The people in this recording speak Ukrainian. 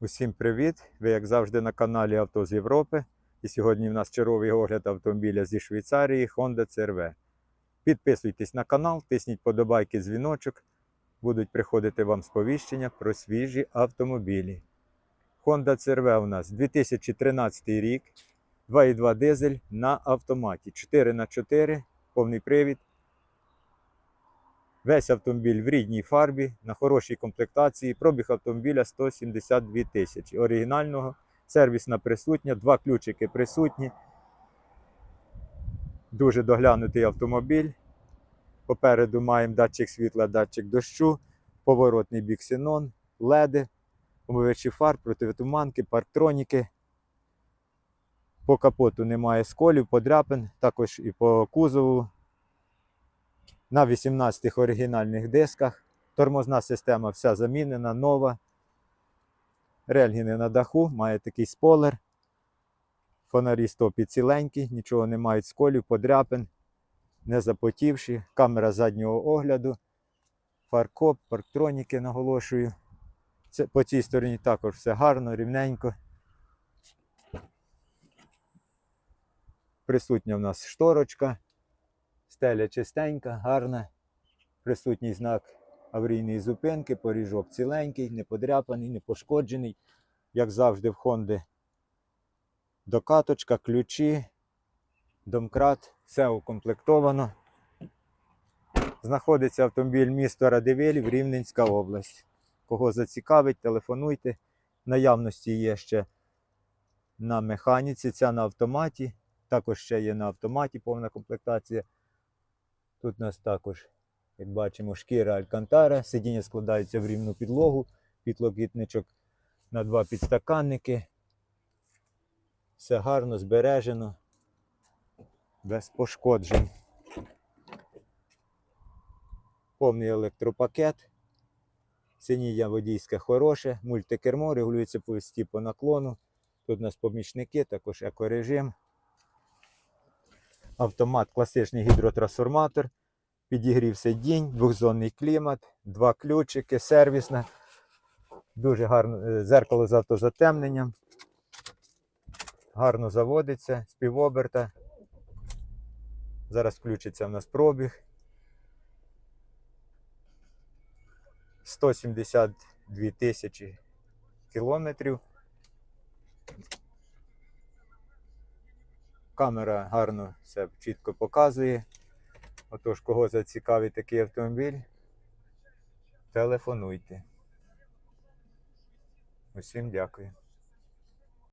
Усім привіт! Ви, як завжди, на каналі Авто з Європи. І сьогодні в нас черговий огляд автомобіля зі Швейцарії Honda CR-V. Підписуйтесь на канал, тисніть подобайки, дзвіночок. Будуть приходити вам сповіщення про свіжі автомобілі. Honda CR-V у нас 2013 рік, 2,2 дизель на автоматі, 4х4, повний привід. Весь автомобіль в рідній фарбі, на хорошій комплектації. Пробіг автомобіля 172 тисячі. Оригінального, сервісна присутня, два ключики присутні. Дуже доглянутий автомобіль. Попереду маємо датчик світла, датчик дощу, поворотний бік ксенон, леди, омивачі фар, противотуманки, парктроніки. По капоту немає сколів, подряпин, також і по кузову на 18 оригінальних дисках. Тормозна система вся замінена, нова. Рельгіни на даху, має такий спойлер. Фонарі стопі ціленькі, нічого не мають сколів, подряпин, не запотівші. Камера заднього огляду, фаркоп, парктроніки наголошую. Це, по цій стороні також все гарно, рівненько. Присутня в нас шторочка. Стеля чистенька, гарна. Присутній знак аварійної зупинки, поріжок ціленький, не подряпаний, не пошкоджений. Як завжди, в Хонди докаточка, ключі, домкрат, все укомплектовано. Знаходиться автомобіль місто Радивилів, Рівненська область. Кого зацікавить, телефонуйте. Наявності є ще на механіці, ця на автоматі. Також ще є на автоматі повна комплектація. Тут у нас також, як бачимо, шкіра Алькантара, сидіння складається в рівну підлогу, підлокітничок на два підстаканники. Все гарно збережено, без пошкоджень. Повний електропакет. Сидіння водійське хороше, мультикермо, регулюється по висоті по наклону. Тут у нас помічники, також екорежим. Автомат класичний гідротрансформатор, підігрів сидінь, двохзонний клімат, два ключики, сервісна, дуже гарно е, зеркало з автозатемненням. Гарно заводиться, співоберта. Зараз включиться в нас пробіг. 172 тисячі кілометрів. Камера гарно все чітко показує. Отож, кого зацікавить такий автомобіль, телефонуйте. Усім дякую.